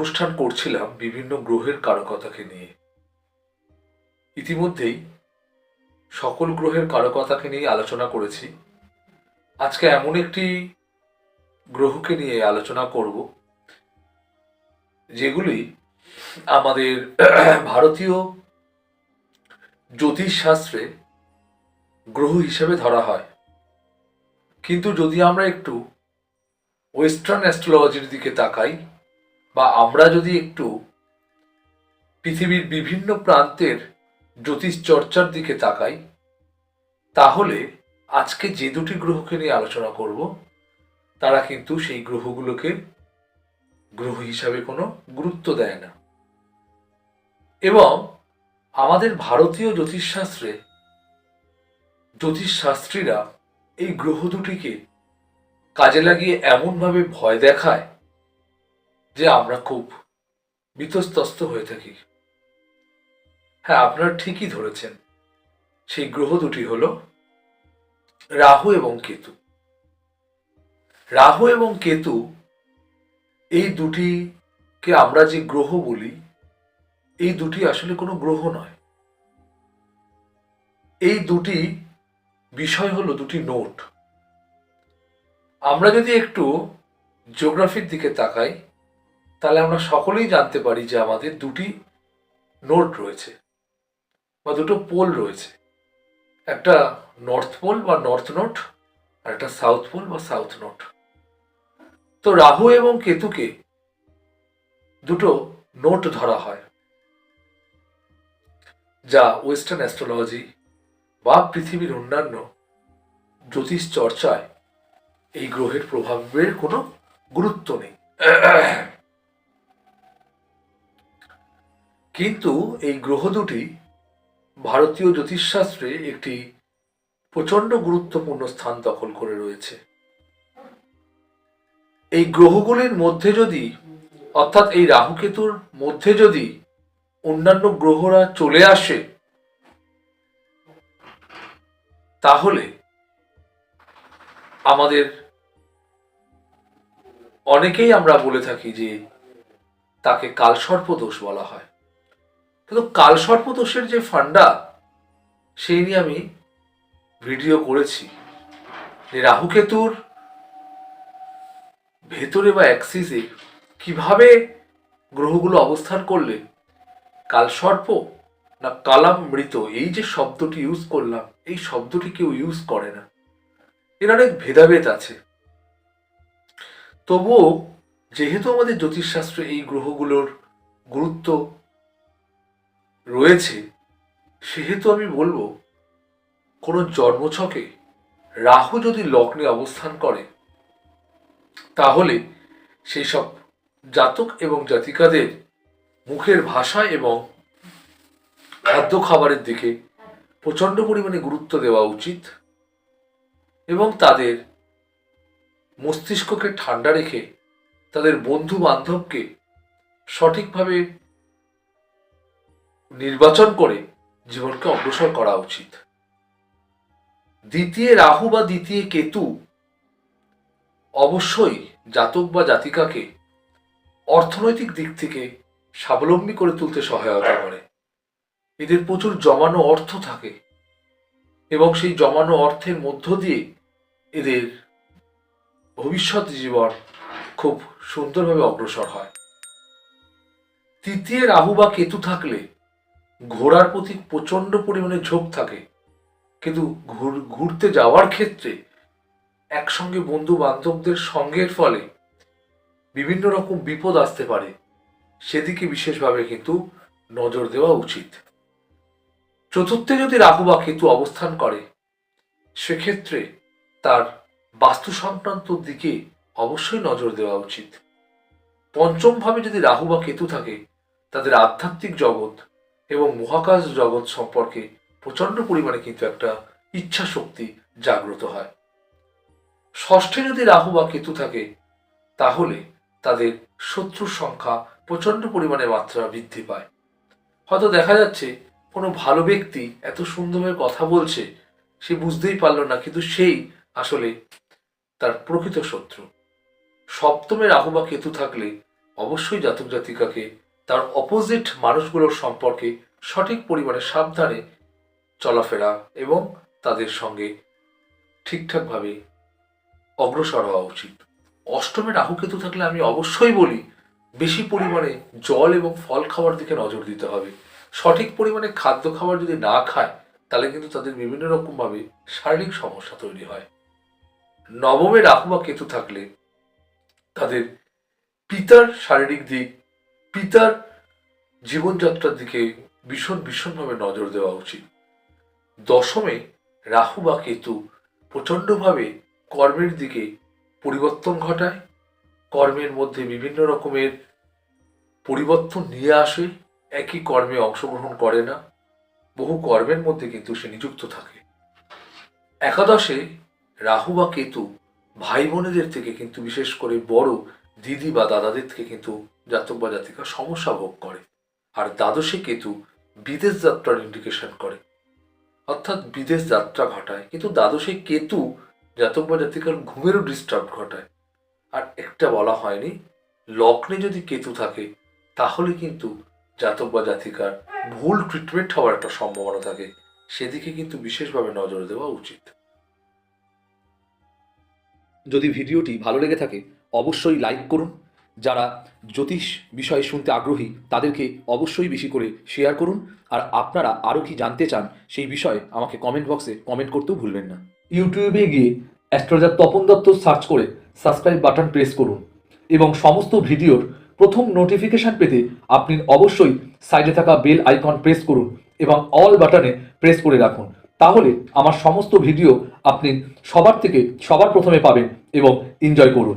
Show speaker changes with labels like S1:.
S1: অনুষ্ঠান করছিলাম বিভিন্ন গ্রহের কারকতাকে নিয়ে। ইতিমধ্যেই সকল গ্রহের কারকতাকে নিয়ে আলোচনা করেছি। আজকে এমন একটি গ্রহকে নিয়ে আলোচনা করব, যেগুলি আমাদের ভারতীয় জ্যোতিষ শাস্ত্রে গ্রহ হিসেবে ধরা হয়। কিন্তু যদি আমরা একটু ওয়েস্টার্ন অ্যাস্ট্রোলজির দিকে তাকাই বা আমরা যদি একটু পৃথিবীর বিভিন্ন প্রান্তের জ্যোতিষ চর্চার দিকে তাকাই, তাহলে আজকে যে দুটি গ্রহকে নিয়ে আলোচনা করব, তারা কিন্তু সেই গ্রহগুলোকে গ্রহ হিসাবে কোনো গুরুত্ব দেয় না। এবং আমাদের ভারতীয় জ্যোতিষশাস্ত্রে জ্যোতিষশাস্ত্রীরা এই গ্রহ দুটিকে কাজে লাগিয়ে এমনভাবে ভয় দেখায় যে আমরা খুব বিতস্তস্ত হয়ে থাকি। হ্যাঁ আপনারা ঠিকই ধরেছেন। সেই গ্রহ দুটি হল রাহু এবং কেতু। রাহু এবং কেতু, এই দুটিকে আমরা যে গ্রহ বলি, এই দুটি আসলে কোনো গ্রহ নয়। এই দুটি বিষয় হলো দুটি নোট আমরা যদি একটু জিওগ্রাফির দিকে তাকাই তাহলে আমরা সকলেই জানতে পারি যে আমাদের দুটি নোট রয়েছে বা দুটো পোল রয়েছে। একটা নর্থ পোল বা নর্থ নোট আর একটা সাউথ পোল বা সাউথ নোট তো রাহু এবং কেতুকে দুটো নোট ধরা হয়, যা ওয়েস্টার্ন অ্যাস্ট্রোলজি বা পৃথিবীর অন্যান্য জ্যোতিষ চর্চায় এই গ্রহের প্রভাবের কোনো গুরুত্ব নেই। কিন্তু এই গ্রহ দুটি ভারতীয় জ্যোতিষশাস্ত্রে একটি প্রচণ্ড গুরুত্বপূর্ণ স্থান দখল করে রয়েছে। এই গ্রহগুলির মধ্যে যদি, অর্থাৎ এই রাহুকেতুর মধ্যে যদি অন্যান্য গ্রহরা চলে আসে, তাহলে আমাদের অনেকেই আমরা বলে থাকি যে তাকে কালসর্প দোষ বলা হয়। কিন্তু কালসর্প দোষের যে ফান্ডা, সেই নিয়ে আমি ভিডিও করেছি। রাহুকেতুর ভেতরে বা অ্যাক্সিসে কীভাবে গ্রহগুলো অবস্থান করলে কালসর্প না কালাম মৃত এই যে শব্দটি ইউজ করলাম, এই শব্দটি কেউ ইউজ করে না। এর অনেক ভেদাভেদ আছে। তবুও যেহেতু আমাদের জ্যোতিষশাস্ত্রে এই গ্রহগুলোর গুরুত্ব রয়েছে, সেহেতু আমি বলব, কোনো জন্মছকে রাহু যদি লগ্নে অবস্থান করে, তাহলে সেই সব জাতক এবং জাতিকাদের মুখের ভাষা এবং খাদ্য খাবারের দিকে প্রচণ্ড পরিমাণে গুরুত্ব দেওয়া উচিত এবং তাদের মস্তিষ্ককে ঠান্ডা রেখে তাদের বন্ধু বান্ধবকে সঠিকভাবে নির্বাচন করে জীবনকে অগ্রসর করা উচিত। দ্বিতীয় রাহু বা দ্বিতীয় কেতু অবশ্যই জাতক বা জাতিকাকে অর্থনৈতিক দিক থেকে স্বাবলম্বী করে তুলতে সহায়তা করে। এদের প্রচুর জমানো অর্থ থাকে এবং সেই জমানো অর্থের মধ্য দিয়ে এদের ভবিষ্যৎ জীবন খুব সুন্দরভাবে অগ্রসর হয়। তৃতীয় রাহু বা কেতু থাকলে ঘোরার প্রতি প্রচণ্ড পরিমাণে ঝোঁক থাকে। কিন্তু ঘুরতে যাওয়ার ক্ষেত্রে একসঙ্গে বন্ধু বান্ধবদের সঙ্গের ফলে বিভিন্ন রকম বিপদ আসতে পারে। সেদিকে বিশেষভাবে কিন্তু নজর দেওয়া উচিত। চতুর্থে যদি রাহু বা কেতু অবস্থান করে, সেক্ষেত্রে তার বাস্তু সংক্রান্ত দিকে অবশ্যই নজর দেওয়া উচিত। পঞ্চমভাবে যদি রাহু বা কেতু থাকে, তাদের আধ্যাত্মিক জগৎ এবং মহাকাশ জগৎ সম্পর্কে প্রচণ্ড পরিমাণে কিন্তু একটা ইচ্ছা শক্তি জাগ্রত হয়। ষষ্ঠে যদি রাহু বা কেতু থাকে, তাহলে তাদের শত্রুর সংখ্যা প্রচণ্ড পরিমাণে মাত্রা বৃদ্ধি পায়। হয়তো দেখা যাচ্ছে কোনো ভালো ব্যক্তি এত সুন্দরভাবে কথা বলছে, সে বুঝতেই পারল না কিন্তু সেই আসলে তার প্রকৃত শত্রু। সপ্তমে রাহু বা কেতু থাকলে অবশ্যই জাতক জাতিকাকে তার অপোজিট মানুষগুলোর সম্পর্কে সঠিক পরিমাণে সাবধানে চলাফেরা এবং তাদের সঙ্গে ঠিকঠাকভাবে অগ্রসর হওয়া উচিত। অষ্টমে রাহু কেতু থাকলে আমি অবশ্যই বলি, বেশি পরিমাণে জল এবং ফল খাওয়ার দিকে নজর দিতে হবে। সঠিক পরিমাণে খাদ্য খাবার যদি না খায়, তাহলে কিন্তু তাদের বিভিন্ন রকমভাবে শারীরিক সমস্যা তৈরি হয়। নবমে রাহু বা কেতু থাকলে তাদের পিতার শারীরিক দিক পিতার জীবনযাত্রার দিকে ভীষণ, ভীষণভাবে নজর দেওয়া উচিত। দশমে রাহু বা কেতু প্রচণ্ডভাবে কর্মের দিকে পরিবর্তন ঘটায়। কর্মের মধ্যে বিভিন্ন রকমের পরিবর্তন নিয়ে আসে, একই কর্মে অংশগ্রহণ করে না। বহু কর্মের মধ্যে কিন্তু সে নিযুক্ত থাকে। একাদশে রাহু বা কেতু ভাই বোনেদের থেকে কিন্তু বিশেষ করে বড় দিদি বা দাদাদের থেকে কিন্তু জাতক বা জাতিকা সমস্যা ভোগ করে আর দ্বাদশে কেতু বিদেশ যাত্রার ইন্ডিকেশন করে। অর্থাৎ বিদেশ যাত্রা ঘটায়, কিন্তু দ্বাদশে কেতু জাতক বা জাতিকার ঘুমেরও ডিস্টার্ব ঘটায়। আর একটা বলা হয়নি, লগ্নে যদি কেতু থাকে, তাহলে কিন্তু জাতক বা জাতিকার ভুল ট্রিটমেন্ট হওয়ার একটা সম্ভাবনা থাকে। সেদিকে কিন্তু বিশেষভাবে নজর দেওয়া উচিত।
S2: যদি ভিডিওটি ভালো লেগে থাকে, অবশ্যই লাইক করুন যারা জ্যোতিষ বিষয়ে শুনতে আগ্রহী, তাদেরকে অবশ্যই বেশি করে শেয়ার করুন। আর আপনারা আরও কি জানতে চান, সেই বিষয়ে আমাকে কমেন্ট বক্সে কমেন্ট করতেও ভুলবেন না। ইউটিউবে গিয়ে অ্যাস্ট্রোলজার তপন দত্ত সার্চ করে সাবস্ক্রাইব বাটন প্রেস করুন এবং সমস্ত ভিডিওর প্রথম নোটিফিকেশন পেতে আপনি অবশ্যই সাইডে থাকা বেল আইকন প্রেস করুন এবং অল বাটনে প্রেস করে রাখুন। তাহলে আমার সমস্ত ভিডিও আপনি সবার থেকে সবার প্রথমে পাবেন এবং এনজয় করুন।